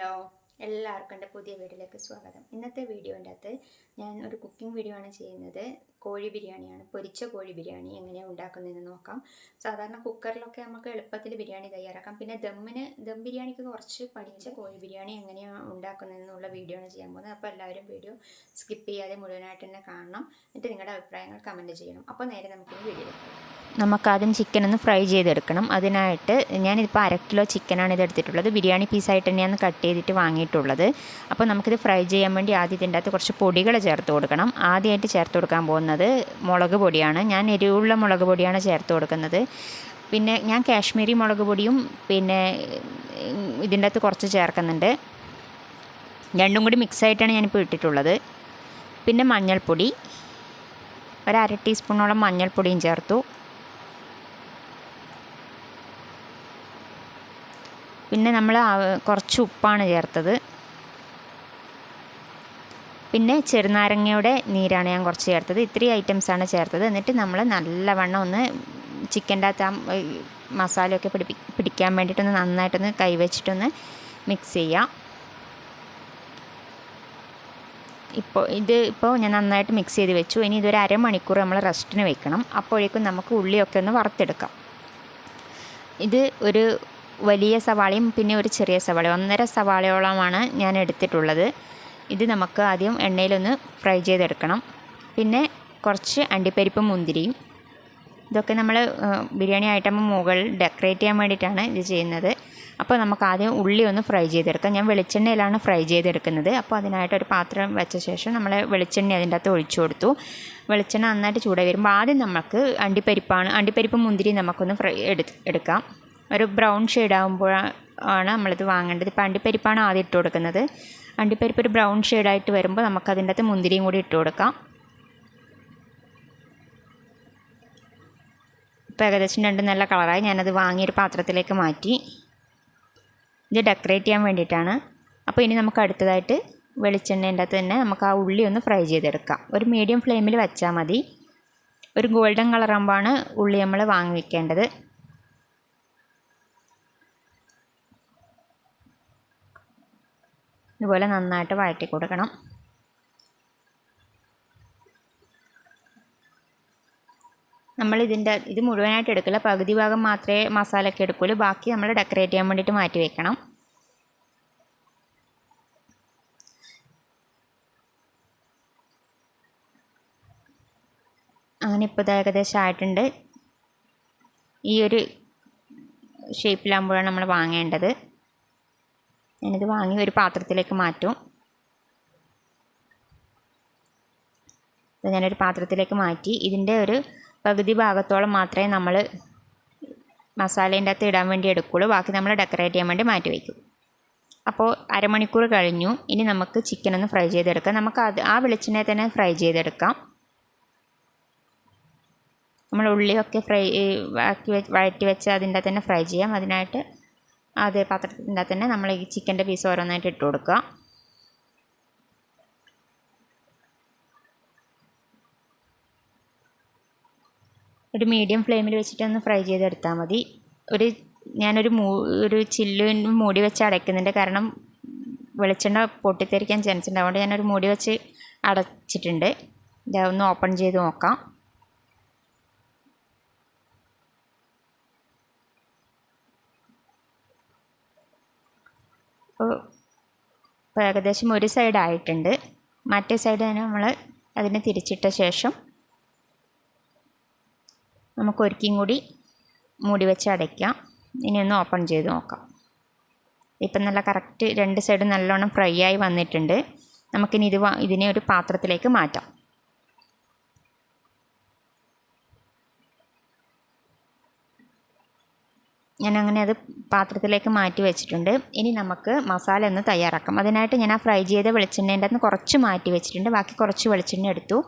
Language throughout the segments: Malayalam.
know എല്ലാവർക്കും എന്റെ പുതിയ വീഡിയോയിലേക്ക് സ്വാഗതം. ഇന്നത്തെ വീഡിയോന്റെ അകത്ത് ഞാൻ ഒരു കുക്കിംഗ് വീഡിയോ ആണ് ചെയ്യുന്നത്. കോഴി ബിരിയാണിയാണ്. പൊരിച്ച കോഴി ബിരിയാണി എങ്ങനെയാണ് ഉണ്ടാക്കുന്നതെന്ന് നോക്കാം. സാധാരണ കുക്കറിലൊക്കെ നമുക്ക് എളുപ്പത്തിൽ ബിരിയാണി തയ്യാറാക്കാം. പിന്നെ ദമ്മിന് ദം ബിരിയാണിക്ക് കുറച്ച് പഠിച്ച കോഴി ബിരിയാണി എങ്ങനെയാണ് ഉണ്ടാക്കുന്നതെന്നുള്ള വീഡിയോ ആണ് ചെയ്യാൻ പോകുന്നത്. അപ്പോൾ എല്ലാവരും വീഡിയോ സ്കിപ്പ് ചെയ്യാതെ മുഴുവനായിട്ട് തന്നെ കാണണം. എന്നിട്ട് നിങ്ങളുടെ അഭിപ്രായങ്ങൾ കമന്റ് ചെയ്യണം. അപ്പോൾ നേരെ നമുക്ക് വീഡിയോ നമുക്കാദ്യം ചിക്കൻ ഒന്ന് ഫ്രൈ ചെയ്തെടുക്കണം. അതിനായിട്ട് ഞാനിപ്പോൾ അര കിലോ ചിക്കനാണ് ഇത് എടുത്തിട്ടുള്ളത് ബിരിയാണി പീസായിട്ട് തന്നെയാണ് കട്ട് ചെയ്തിട്ട് വാങ്ങിയിട്ടുള്ളത് അപ്പോൾ നമുക്കിത് ഫ്രൈ ചെയ്യാൻ വേണ്ടി ആദ്യം ഇതിന്റെ അകത്ത് കുറച്ച് പൊടികൾ ചേർത്ത് കൊടുക്കണം. ആദ്യമായിട്ട് ചേർത്ത് കൊടുക്കാൻ പോകുന്നത് മുളക് പൊടിയാണ്. ഞാൻ എരിവുള്ള മുളക് പൊടിയാണ് ചേർത്ത് കൊടുക്കുന്നത്. പിന്നെ ഞാൻ കാശ്മീരി മുളക് പൊടിയും പിന്നെ ഇതിന്റെ അകത്ത് കുറച്ച് ചേർക്കുന്നുണ്ട്. രണ്ടും കൂടി മിക്സ് ആയിട്ടാണ് ഞാനിപ്പോൾ ഇട്ടിട്ടുള്ളത്. പിന്നെ മഞ്ഞൾപ്പൊടി. ഒരു ടീസ്പൂണോളം മഞ്ഞൾപ്പൊടിയും ചേർത്തു. പിന്നെ നമ്മൾ കുറച്ച് ഉപ്പാണ് ചേർത്തത്. പിന്നെ ചെറുനാരങ്ങയുടെ നീരാണ് ഞാൻ കുറച്ച് ചേർത്തത്. ഇത്രയും ഐറ്റംസാണ് ചേർത്തത്. എന്നിട്ട് നമ്മൾ നല്ലവണ്ണം ഒന്ന് ചിക്കന്റെ അകത്ത് ആ മസാലയൊക്കെ പിടിപ്പി പിടിക്കാൻ വേണ്ടിയിട്ടൊന്ന് നന്നായിട്ടൊന്ന് കൈവച്ചിട്ടൊന്ന് മിക്സ് ചെയ്യാം. ഇപ്പോൾ ഇത് ഇപ്പോൾ ഞാൻ നന്നായിട്ട് മിക്സ് ചെയ്ത് വെച്ചു. ഇനി ഇതൊരു അരമണിക്കൂർ നമ്മൾ റെസ്റ്റിന് വെക്കണം. അപ്പോഴേക്കും നമുക്ക് ഉള്ളിയൊക്കെ ഒന്ന് വറുത്തെടുക്കാം. ഇത് ഒരു വലിയ സവാളയും പിന്നെ ഒരു ചെറിയ സവാളയും. ഒന്നര സവാളയോളമാണ് ഞാൻ എടുത്തിട്ടുള്ളത്. ഇത് നമുക്ക് ആദ്യം എണ്ണയിലൊന്ന് ഫ്രൈ ചെയ്തെടുക്കണം. പിന്നെ കുറച്ച് അണ്ടിപ്പരിപ്പും മുന്തിരിയും. ഇതൊക്കെ നമ്മൾ ബിരിയാണി ഐറ്റം മുകളിൽ ഡെക്കറേറ്റ് ചെയ്യാൻ വേണ്ടിയിട്ടാണ് ഇത് ചെയ്യുന്നത്. അപ്പോൾ നമുക്ക് ആദ്യം ഉള്ളി ഒന്ന് ഫ്രൈ ചെയ്തെടുക്കാം. ഞാൻ വെളിച്ചെണ്ണയിലാണ് ഫ്രൈ ചെയ്തെടുക്കുന്നത്. അപ്പോൾ അതിനായിട്ട് ഒരു പാത്രം വെച്ച ശേഷം നമ്മൾ വെളിച്ചെണ്ണ അതിന്റെ അകത്ത് ഒഴിച്ചു കൊടുത്തു. വെളിച്ചെണ്ണ നന്നായിട്ട് ചൂടായി വരുമ്പോൾ ആദ്യം നമുക്ക് അണ്ടിപ്പരിപ്പാണ് അണ്ടിപ്പരിപ്പ് മുന്തിരി നമുക്കൊന്ന് ഫ്രൈ എടു എടുക്കാം. ഒരു ബ്രൗൺ ഷെയ്ഡ് ആകുമ്പോഴാണ് നമ്മളിത് വാങ്ങേണ്ടത്. ഇപ്പോൾ അണ്ടിപ്പരിപ്പാണ് ആദ്യം ഇട്ട് കൊടുക്കുന്നത്. അണ്ടിപ്പരിപ്പ് ഒരു ബ്രൗൺ ഷെയ്ഡായിട്ട് വരുമ്പോൾ നമുക്ക് അതിന്റെ അകത്ത് മുന്തിരിയും കൂടി ഇട്ട് കൊടുക്കാം. ഇപ്പോൾ ഏകദേശം രണ്ട് നല്ല കളറായി. ഞാനത് വാങ്ങിയൊരു പാത്രത്തിലേക്ക് മാറ്റി. ഇത് ഡെക്കറേറ്റ് ചെയ്യാൻ വേണ്ടിയിട്ടാണ്. അപ്പോൾ ഇനി നമുക്ക് അടുത്തതായിട്ട് വെളിച്ചെണ്ണേന്റെ അകത്ത് തന്നെ നമുക്ക് ആ ഉള്ളി ഒന്ന് ഫ്രൈ ചെയ്തെടുക്കാം. ഒരു മീഡിയം ഫ്ലെയിമിൽ വെച്ചാൽ മതി. ഒരു ഗോൾഡൻ കളറാകുമ്പോഴാണ് ഉള്ളി നമ്മൾ വാങ്ങി വെക്കേണ്ടത് ഇതുപോലെ നന്നായിട്ട് വഴറ്റി കൊടുക്കണം. നമ്മൾ ഇതിന്റെ ഇത് മുഴുവനായിട്ട് എടുക്കില്ല. പകുതി ഭാഗം മാത്രമേ മസാലയൊക്കെ എടുക്കുള്ളൂ. ബാക്കി നമ്മൾ ഡെക്കറേറ്റ് ചെയ്യാൻ വേണ്ടിയിട്ട് മാറ്റി വെക്കണം. അങ്ങനെ ഇപ്പോൾ ഇത് ഏകദേശം ആയിട്ടുണ്ട്. ഈ ഒരു ഷേപ്പിലാകുമ്പോഴാണ് നമ്മൾ വാങ്ങേണ്ടത്. ഞാനിത് വാങ്ങി ഒരു പാത്രത്തിലേക്ക് മാറ്റും. ഞാനൊരു പാത്രത്തിലേക്ക് മാറ്റി. ഇതിന്റെ ഒരു പകുതി ഭാഗത്തോളം മാത്രമേ നമ്മൾ മസാലേന്റെ അകത്ത് ഇടാൻ വേണ്ടി എടുക്കുകയുള്ളൂ ബാക്കി നമ്മൾ ഡെക്കറേറ്റ് ചെയ്യാൻ വേണ്ടി മാറ്റി വയ്ക്കും. അപ്പോൾ അരമണിക്കൂർ കഴിഞ്ഞു. ഇനി നമുക്ക് ചിക്കൻ ഒന്ന് ഫ്രൈ ചെയ്തെടുക്കാം. നമുക്ക് അത് ആ വെളിച്ചെണ്ണയിൽ തന്നെ ഫ്രൈ ചെയ്തെടുക്കാം. നമ്മൾ ഉള്ളിയൊക്കെ ഫ്രൈ ആക്കി വഴറ്റി വെച്ച് അതിന്റെ തന്നെ ഫ്രൈ ചെയ്യാം. അതിനായിട്ട് അതേ പാത്രത്തിന്റെ തന്നെ നമ്മൾ ഈ ചിക്കന്റെ പീസ് ഓരോന്നായിട്ട് ഇട്ട് കൊടുക്കുക. ഒരു മീഡിയം ഫ്ലെയിമിൽ വെച്ചിട്ട് ഒന്ന് ഫ്രൈ ചെയ്തെടുത്താൽ മതി. ഒരു ഞാനൊരു മൂ ഒരു ചില്ലിന് മൂടി വെച്ച് അടയ്ക്കുന്നുണ്ട് കാരണം വെളിച്ചെണ്ണ പൊട്ടിത്തെറിക്കാൻ ചാൻസ് ഉണ്ട്. അതുകൊണ്ട് ഞാനൊരു മൂടി വെച്ച് അടച്ചിട്ടുണ്ട്. ഇതൊന്ന് ഓപ്പൺ ചെയ്ത് നോക്കാം അപ്പോൾ ഇപ്പോൾ ഏകദേശം ഒരു സൈഡ് ആയിട്ടുണ്ട്. മറ്റേ സൈഡ് തന്നെ നമ്മൾ അതിനെ തിരിച്ചിട്ട ശേഷം നമുക്ക് ഒരിക്കലും കൂടി മൂടി വെച്ച് അടയ്ക്കാം. ഇനി ഒന്ന് ഓപ്പൺ ചെയ്ത് നോക്കാം. ഇപ്പം നല്ല കറക്റ്റ് രണ്ട് സൈഡും നല്ലോണം ഫ്രൈ ആയി വന്നിട്ടുണ്ട്. നമുക്കിനി ഇത് ഇതിനെ ഒരു പാത്രത്തിലേക്ക് മാറ്റാം. ഞാൻ അങ്ങനെ അത് പാത്രത്തിലേക്ക് മാറ്റി വെച്ചിട്ടുണ്ട്. ഇനി നമുക്ക് മസാല ഒന്ന് തയ്യാറാക്കാം. അതിനായിട്ട് ഞാൻ ആ ഫ്രൈ ചെയ്ത വെളിച്ചെണ്ണേന്റെ അകത്ത് കുറച്ച് മാറ്റി വെച്ചിട്ടുണ്ട്. ബാക്കി കുറച്ച് വെളിച്ചെണ്ണ എടുത്തു.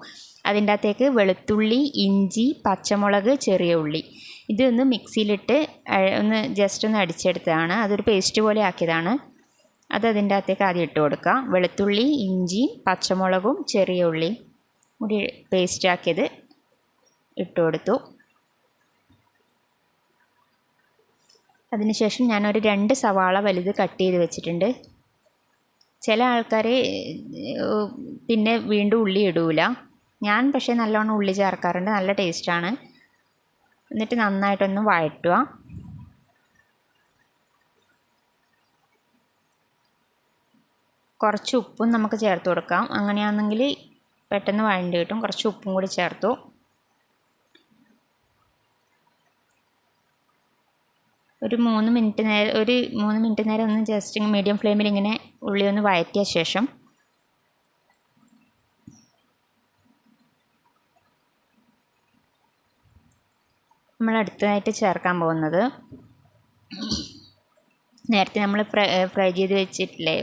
അതിന്റെ അകത്തേക്ക് വെളുത്തുള്ളി ഇഞ്ചി പച്ചമുളക് ചെറിയ ഉള്ളി. ഇതൊന്ന് മിക്സിയിലിട്ട് ഒന്ന് ജസ്റ്റ് ഒന്ന് അടിച്ചെടുത്തതാണ്. അതൊരു പേസ്റ്റ് പോലെ ആക്കിയതാണ്. അത് അതിന്റെ അകത്തേക്ക് ആദ്യം ഇട്ട് കൊടുക്കുക വെളുത്തുള്ളി ഇഞ്ചി പച്ചമുളകും ചെറിയ ഉള്ളി കൂടി പേസ്റ്റ് ആക്കിയത് ഇട്ട് കൊടുത്തു. അതിനുശേഷം ഞാനൊരു രണ്ട് സവാള വലുത് കട്ട് ചെയ്ത് വെച്ചിട്ടുണ്ട്. ചില ആൾക്കാർ പിന്നെ വീണ്ടും ഉള്ളി ഇടൂല. ഞാൻ പക്ഷേ നല്ലോണം ഉള്ളി ചേർക്കാറുണ്ട്. നല്ല ടേസ്റ്റാണ്. എന്നിട്ട് നന്നായിട്ടൊന്ന് വഴറ്റുക. കുറച്ച് ഉപ്പും നമുക്ക് ചേർത്ത് കൊടുക്കാം. അങ്ങനെയാണെങ്കിൽ പെട്ടെന്ന് വഴണ്ടി കിട്ടും. കുറച്ച് ഉപ്പും കൂടി ചേർത്തു. ഒരു മൂന്ന് മിനിറ്റ് നേരം ഒരു മൂന്ന് മിനിറ്റ് നേരം ഒന്ന് ജസ്റ്റ് മീഡിയം ഫ്ലെയിമിൽ ഇങ്ങനെ ഉള്ളി ഒന്ന് വഴറ്റിയ ശേഷം നമ്മൾ അടുത്തതായിട്ട് ചേർക്കാൻ പോകുന്നത് നേരത്തെ നമ്മൾ ഫ്രൈ ഫ്രൈ ചെയ്ത് വെച്ചിട്ടില്ലേ?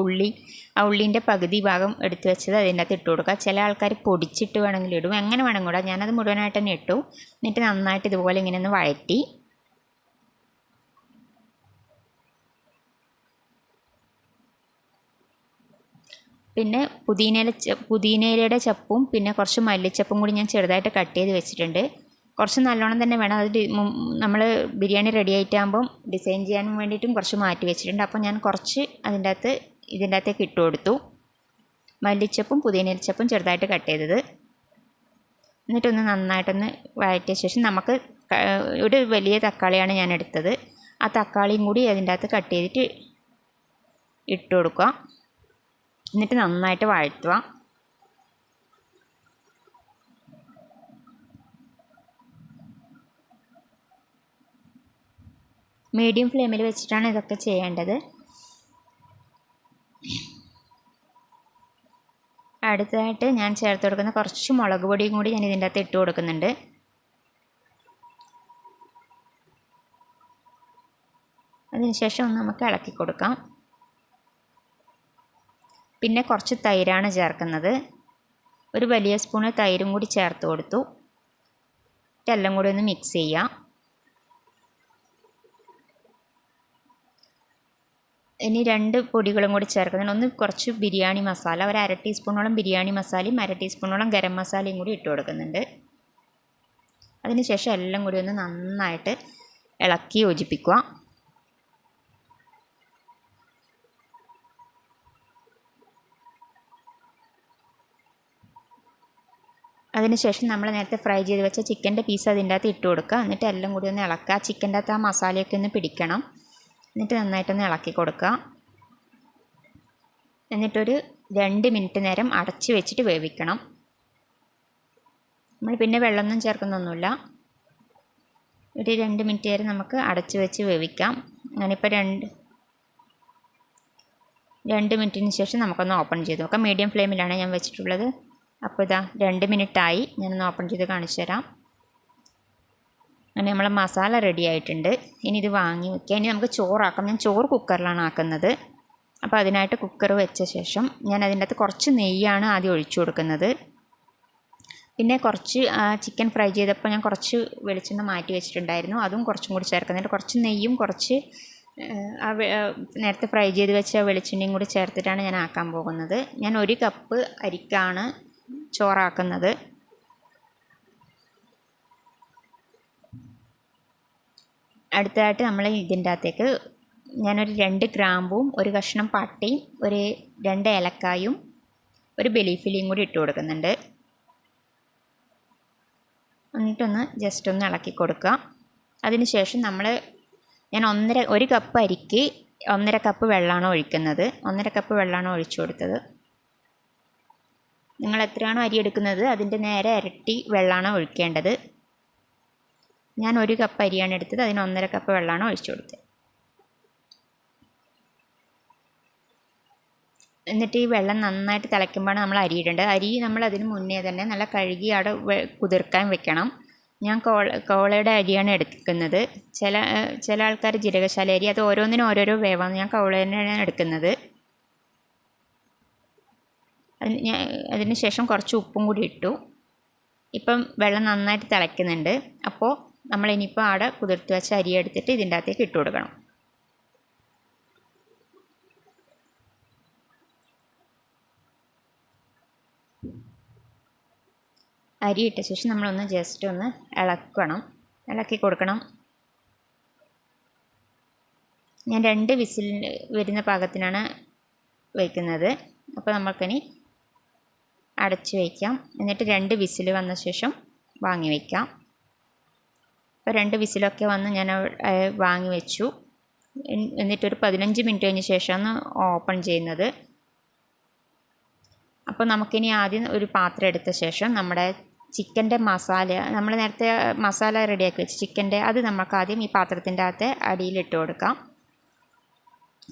ഉള്ളി ആ ഉള്ളീന്റെ പകുതി ഭാഗം എടുത്തു വെച്ചത് അതിന്റെ അകത്ത് ഇട്ട് കൊടുക്കുക. ചില ആൾക്കാർ പൊടിച്ചിട്ട് വേണമെങ്കിൽ ഇടും. എങ്ങനെ വേണമെങ്കിൽ കൂടാ ഞാനത് മുഴുവനായിട്ട് തന്നെ ഇട്ടു. എന്നിട്ട് നന്നായിട്ട് ഇതുപോലെ ഇങ്ങനെ ഒന്ന് വഴറ്റി പിന്നെ പുതിനയില പുതിനയിലയുടെ ചപ്പും പിന്നെ കുറച്ച് മല്ലിച്ചപ്പും കൂടി ഞാൻ ചെറുതായിട്ട് കട്ട് ചെയ്ത് വെച്ചിട്ടുണ്ട്. കുറച്ച് നല്ലോണം തന്നെ വേണം. അത് നമ്മൾ ബിരിയാണി റെഡി ആയിട്ടാകുമ്പം ഡിസൈൻ ചെയ്യാൻ വേണ്ടിയിട്ടും കുറച്ച് മാറ്റി വെച്ചിട്ടുണ്ട്. അപ്പോൾ ഞാൻ കുറച്ച് അതിന്റെ അകത്ത് ഇതിന്റെ അകത്തേക്ക് ഇട്ട് കൊടുത്തു. മല്ലിച്ചപ്പും പുതിനയിലച്ചപ്പും ചെറുതായിട്ട് കട്ട് ചെയ്തത്. എന്നിട്ടൊന്ന് നന്നായിട്ടൊന്ന് വഴറ്റിയ ശേഷം നമുക്ക് ഒരു വലിയ തക്കാളിയാണ് ഞാൻ എടുത്തത്. ആ തക്കാളിയും കൂടി അതിന്റെ അകത്ത് കട്ട് ചെയ്തിട്ട് ഇട്ട് കൊടുക്കുക എന്നിട്ട് നന്നായിട്ട് വഴറ്റുക. മീഡിയം ഫ്ലെയിമിൽ വെച്ചിട്ടാണ് ഇതൊക്കെ ചെയ്യേണ്ടത്. അടുത്തതായിട്ട് ഞാൻ ചേർത്ത് കൊടുക്കുന്ന കുറച്ച് മുളക് പൊടിയും കൂടി ഞാൻ ഇതിന്റെ അകത്ത് ഇട്ട് കൊടുക്കുന്നുണ്ട്. അതിനുശേഷം ഒന്ന് നമുക്ക് ഇളക്കി കൊടുക്കാം. പിന്നെ കുറച്ച് തൈരാണ് ചേർക്കുന്നത്. ഒരു വലിയ സ്പൂണ് തൈരും കൂടി ചേർത്ത് കൊടുത്തു. എല്ലാം കൂടി ഒന്ന് മിക്സ് ചെയ്യാം. ഇനി രണ്ട് പൊടികളും കൂടി ചേർക്കുന്നത് ഒന്ന് കുറച്ച് ബിരിയാണി മസാല ഒരു അര ടീസ്പൂണോളം ബിരിയാണി മസാലയും അര ടീസ്പൂണോളം ഗരം മസാലയും കൂടി ഇട്ട് കൊടുക്കുന്നുണ്ട്. അതിനുശേഷം എല്ലാം കൂടി ഒന്ന് നന്നായിട്ട് ഇളക്കി യോജിപ്പിക്കുക. അതിനുശേഷം നമ്മൾ നേരത്തെ ഫ്രൈ ചെയ്ത് വെച്ച ചിക്കന്റെ പീസ് അതിന്റെ അകത്ത് ഇട്ട് കൊടുക്കുക. എന്നിട്ട് എല്ലാം കൂടി ഒന്ന് ഇളക്കുക. ചിക്കന്റെ അകത്ത് ആ മസാലയൊക്കെ ഒന്ന് പിടിക്കണം. എന്നിട്ട് നന്നായിട്ടൊന്ന് ഇളക്കി കൊടുക്കുക. എന്നിട്ടൊരു രണ്ട് മിനിറ്റ് നേരം അടച്ച് വെച്ചിട്ട് വേവിക്കണം. നമ്മൾ പിന്നെ വെള്ളമൊന്നും ചേർക്കുന്നൊന്നുമില്ല. ഒരു രണ്ട് മിനിറ്റ് നേരം നമുക്ക് അടച്ച് വെച്ച് വേവിക്കാം. അങ്ങനെയിപ്പോൾ രണ്ട് രണ്ട് മിനിറ്റിന് ശേഷം നമുക്കൊന്ന് ഓപ്പൺ ചെയ്ത് നോക്കാം. മീഡിയം ഫ്ലെയിമിലാണ് ഞാൻ വെച്ചിട്ടുള്ളത്. അപ്പോൾ ഇതാ രണ്ട് മിനിറ്റായി ഞാനൊന്ന് ഓപ്പൺ ചെയ്ത് കാണിച്ചു തരാം. അങ്ങനെ നമ്മളെ മസാല റെഡി ആയിട്ടുണ്ട്. ഇനി ഇത് വാങ്ങി വെക്കുക ഇനി നമുക്ക് ചോറാക്കാം. ഞാൻ ചോറ് കുക്കറിലാണ് ആക്കുന്നത്. അപ്പോൾ അതിനായിട്ട് കുക്കർ വെച്ച ശേഷം ഞാൻ അതിന്റെ അകത്ത് കുറച്ച് നെയ്യാണ് ആദ്യം ഒഴിച്ചു കൊടുക്കുന്നത്. പിന്നെ കുറച്ച് ചിക്കൻ ഫ്രൈ ചെയ്തപ്പോൾ ഞാൻ കുറച്ച് വെളിച്ചെണ്ണ മാറ്റി വെച്ചിട്ടുണ്ടായിരുന്നു. അതും കുറച്ചും കൂടി ചേർക്കുന്നുണ്ട് കുറച്ച് നെയ്യും കുറച്ച് നേരത്തെ ഫ്രൈ ചെയ്ത് വെച്ച വെളിച്ചെണ്ണയും കൂടി ചേർത്തിട്ടാണ് ഞാൻ ആക്കാൻ പോകുന്നത്. ഞാൻ ഒരു കപ്പ് അരിക്കാണ് ചോറാക്കുന്നത്. അടുത്തതായിട്ട് നമ്മൾ ഇതിന്റെ അകത്തേക്ക് ഞാനൊരു രണ്ട് ഗ്രാമ്പും ഒരു കഷ്ണം പട്ടയും ഒരു രണ്ട് ഏലക്കായും ഒരു ബലീഫിലിയും കൂടി ഇട്ട് കൊടുക്കുന്നുണ്ട്. എന്നിട്ടൊന്ന് ജസ്റ്റ് ഒന്ന് ഇളക്കി കൊടുക്കുക. അതിനുശേഷം നമ്മൾ ഞാൻ ഒന്നര ഒരു കപ്പ് അരിക്ക് ഒന്നര കപ്പ് വെള്ളമാണ് ഒഴിക്കുന്നത്. ഒന്നര കപ്പ് വെള്ളമാണ് ഒഴിച്ചു കൊടുത്തത്. നിങ്ങൾ എത്രയാണോ അരി എടുക്കുന്നത് അതിന്റെ നേരെ ഇരട്ടി വെള്ളമാണ് ഒഴിക്കേണ്ടത്. ഞാൻ ഒരു കപ്പ് അരിയാണ് എടുത്തത് അതിന് ഒന്നര കപ്പ് വെള്ളമാണ് ഒഴിച്ചു കൊടുത്തത്. എന്നിട്ട് ഈ വെള്ളം നന്നായിട്ട് തിളയ്ക്കുമ്പോഴാണ് നമ്മൾ അരി ഇടേണ്ടത്. അരി നമ്മൾ അതിന് മുന്നേ തന്നെ നല്ല കഴുകി അവിടെ കുതിർക്കാൻ വെക്കണം. ഞാൻ കോള കോളയുടെ അരിയാണ് എടുക്കുന്നത്. ചില ചില ആൾക്കാർ ജീരകശാല അരി അത് ഓരോന്നിനും ഓരോരോ വേവാണ്. ഞാൻ കോളേനെയാണ് എടുക്കുന്നത്. അതിന് ഞാൻ അതിന് ശേഷം കുറച്ച് ഉപ്പും കൂടി ഇട്ടു. ഇപ്പം വെള്ളം നന്നായിട്ട് തിളയ്ക്കുന്നുണ്ട്. അപ്പോൾ നമ്മൾ ഇനിയിപ്പോൾ ആടെ കുതിർത്ത് വെച്ച അരി എടുത്തിട്ട് ഇതിന്റെ അകത്തേക്ക് ഇട്ട് കൊടുക്കണം. അരി ഇട്ട ശേഷം നമ്മളൊന്ന് ജസ്റ്റ് ഒന്ന് ഇളക്കണം. ഇളക്കി കൊടുക്കണം. ഞാൻ രണ്ട് വിസിൽ വരുന്ന പാകത്തിനാണ് വയ്ക്കുന്നത് അപ്പോൾ നമുക്കിനി അടച്ച് വയ്ക്കാം. എന്നിട്ട് രണ്ട് വിസിൽ വന്ന ശേഷം വാങ്ങി വയ്ക്കാം. അപ്പോൾ രണ്ട് വിസിലൊക്കെ വന്ന് ഞാൻ വാങ്ങി വെച്ചു. എന്നിട്ടൊരു പതിനഞ്ച് മിനിറ്റ് കഴിഞ്ഞ ശേഷമാണ് ഓപ്പൺ ചെയ്യുന്നത്. അപ്പോൾ നമുക്കിനി ആദ്യം ഒരു പാത്രം എടുത്ത ശേഷം നമ്മുടെ ചിക്കന്റെ മസാല നമ്മൾ നേരത്തെ മസാല റെഡിയാക്കി വെച്ച് ചിക്കന്റെ അത് നമുക്ക് ആദ്യം ഈ പാത്രത്തിന്റെ അകത്ത് അടിയിലിട്ട് കൊടുക്കാം.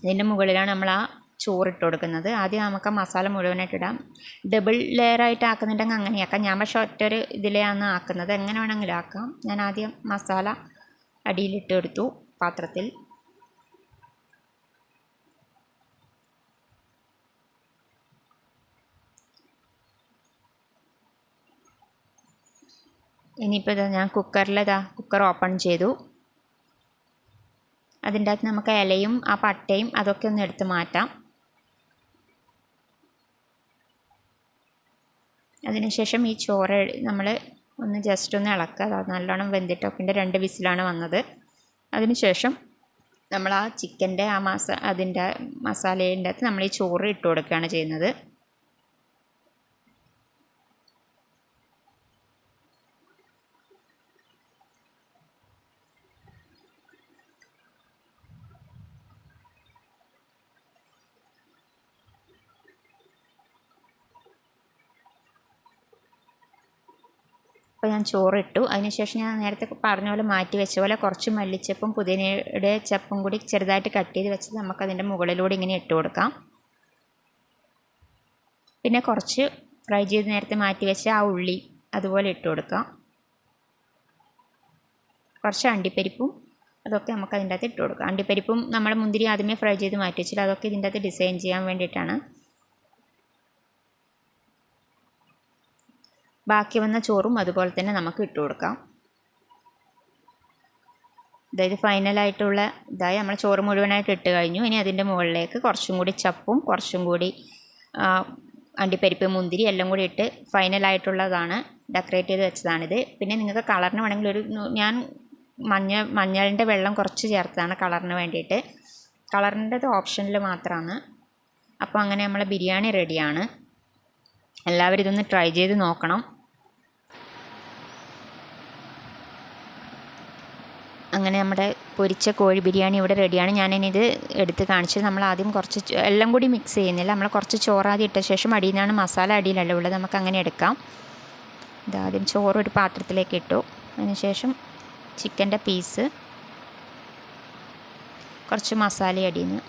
ഇതിന്റെ മുകളിലാണ് നമ്മൾ ആ ചോറിട്ട് കൊടുക്കുന്നത്. ആദ്യം നമുക്ക് മസാല മുഴുവനായിട്ട് ഇടാം. ഡബിൾ ലെയറായിട്ട് ആക്കുന്നുണ്ടെങ്കിൽ അങ്ങനെയാക്കാം. ഞാൻ പക്ഷേ ഒറ്റ ഒരു ഇതിലെയാണ് ആക്കുന്നത്. എങ്ങനെ വേണമെങ്കിലും ആക്കാം. ഞാൻ ആദ്യം മസാല അടിയിലിട്ട് കൊടുത്തു പാത്രത്തിൽ. ഇനിയിപ്പോൾ ഇതാ ഞാൻ കുക്കറിലിതാ കുക്കർ ഓപ്പൺ ചെയ്തു. അതിന്റെ അകത്ത് നമുക്ക് ഇലയും ആ പട്ടയും അതൊക്കെ ഒന്ന് എടുത്ത് മാറ്റാം. അതിനുശേഷം ഈ ചോറ് നമ്മൾ ഒന്ന് ജസ്റ്റ് ഒന്ന് ഇളക്കുക. നല്ലോണം വെന്തിട്ടൊക്കെ ഉണ്ട് രണ്ട് വിസിലാണ് വന്നത്. അതിനുശേഷം നമ്മൾ ആ ചിക്കന്റെ ആ മസാ അതിന്റെ മസാലേന്റെ അകത്ത് നമ്മൾ ഈ ചോറ് ഇട്ട് കൊടുക്കുകയാണ് ചെയ്യുന്നത്. അപ്പോൾ ഞാൻ ചോറിട്ടു. അതിനുശേഷം ഞാൻ നേരത്തെ പറഞ്ഞ പോലെ മാറ്റി വെച്ച പോലെ കുറച്ച് മല്ലിച്ചപ്പും പുതിനയുടെ ചപ്പും കൂടി ചെറുതായിട്ട് കട്ട് ചെയ്ത് വെച്ച് നമുക്കതിന്റെ മുകളിലൂടെ ഇങ്ങനെ ഇട്ട് കൊടുക്കാം. പിന്നെ കുറച്ച് ഫ്രൈ ചെയ്ത് നേരത്തെ മാറ്റി വെച്ച ആ ഉള്ളി അതുപോലെ ഇട്ട് കൊടുക്കാം. കുറച്ച് അണ്ടിപ്പരിപ്പും അതൊക്കെ നമുക്ക് അതിന്റെ അകത്ത് ഇട്ട് കൊടുക്കാം. അണ്ടിപ്പരിപ്പും നമ്മൾ മുന്തിരി ആദ്യമേ ഫ്രൈ ചെയ്ത് മാറ്റി വെച്ചാൽ അതൊക്കെ ഇതിന്റെ അകത്ത് ഡിസൈൻ ചെയ്യാൻ വേണ്ടിയിട്ടാണ്. ബാക്കി വന്ന ചോറും അതുപോലെ തന്നെ നമുക്ക് ഇട്ട് കൊടുക്കാം. അതായത് ഫൈനലായിട്ടുള്ള ഇതായി നമ്മൾ ചോറ് മുഴുവനായിട്ട് ഇട്ട് കഴിഞ്ഞു. ഇനി അതിന്റെ മുകളിലേക്ക് കുറച്ചും കൂടി ചപ്പും കുറച്ചും കൂടി അണ്ടിപ്പരിപ്പ് മുന്തിരി എല്ലാം കൂടി ഇട്ട് ഫൈനലായിട്ടുള്ളതാണ് ഡെക്കറേറ്റ് ചെയ്ത് വെച്ചതാണിത്. പിന്നെ നിങ്ങൾക്ക് കളറിന് വേണമെങ്കിൽ ഒരു ഞാൻ മഞ്ഞ മഞ്ഞളിന്റെ വെള്ളം കുറച്ച് ചേർത്താണ് കളറിന് വേണ്ടിയിട്ട്. കളറിന്റെത് ഓപ്ഷനിൽ മാത്രമാണ് അപ്പോൾ അങ്ങനെ നമ്മളെ ബിരിയാണി റെഡിയാണ് എല്ലാവരും ഇതൊന്ന് ട്രൈ ചെയ്ത് നോക്കണം. അങ്ങനെ നമ്മുടെ പൊരിച്ച കോഴി ബിരിയാണി ഇവിടെ റെഡിയാണ് ഞാനിനി ഇത് എടുത്ത് കാണിച്ചത് നമ്മൾ ആദ്യം കുറച്ച് എല്ലാം കൂടി മിക്സ് ചെയ്യുന്നില്ല. നമ്മൾ കുറച്ച് ചോറ് ആദ്യം ഇട്ട ശേഷം അടിയിൽ നിന്നാണ് മസാല അടിയിലല്ല ഉള്ളത്. നമുക്ക് അങ്ങനെ എടുക്കാം. ഇതാദ്യം ചോറ് ഒരു പാത്രത്തിലേക്ക് ഇട്ടു. അതിനുശേഷം ചിക്കന്റെ പീസ് കുറച്ച് മസാല അടിയിൽ നിന്ന്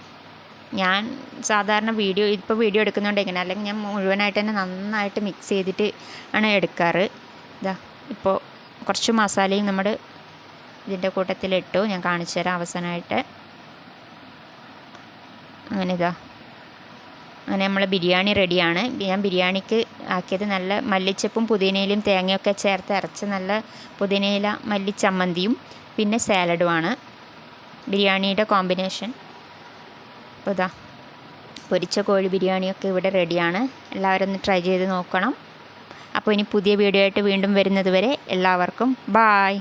ഞാൻ സാധാരണ വീഡിയോ ഇപ്പോൾ വീഡിയോ എടുക്കുന്നുണ്ട് ഇങ്ങനെ അല്ലെങ്കിൽ ഞാൻ മുഴുവനായിട്ട് തന്നെ നന്നായിട്ട് മിക്സ് ചെയ്തിട്ട് ആണ് എടുക്കാറ്. ഇതാ ഇപ്പോൾ കുറച്ച് മസാലയും നമ്മൾ ഇതിന്റെ കൂട്ടത്തിലിട്ടു. ഞാൻ കാണിച്ചു തരാം അവസാനമായിട്ട് അങ്ങനെ ഇതാ അങ്ങനെ നമ്മൾ ബിരിയാണി റെഡിയാണ്. ഞാൻ ബിരിയാണിക്ക് ആക്കിയത് നല്ല മല്ലിച്ചപ്പും പുതിനയിലും തേങ്ങയൊക്കെ ചേർത്ത് അരച്ച് നല്ല പുതിനയില മല്ലിച്ചമ്മന്തിയും പിന്നെ സാലഡുമാണ് ബിരിയാണിയുടെ കോമ്പിനേഷൻ. അപ്പോൾ ഇതാ പൊരിച്ച കോഴി ബിരിയാണിയൊക്കെ ഇവിടെ റെഡിയാണ്. എല്ലാവരും ഒന്ന് ട്രൈ ചെയ്ത് നോക്കണം. അപ്പോൾ ഇനി പുതിയ വീഡിയോ ആയിട്ട് വീണ്ടും വരുന്നത് വരെ എല്ലാവർക്കും ബായ്.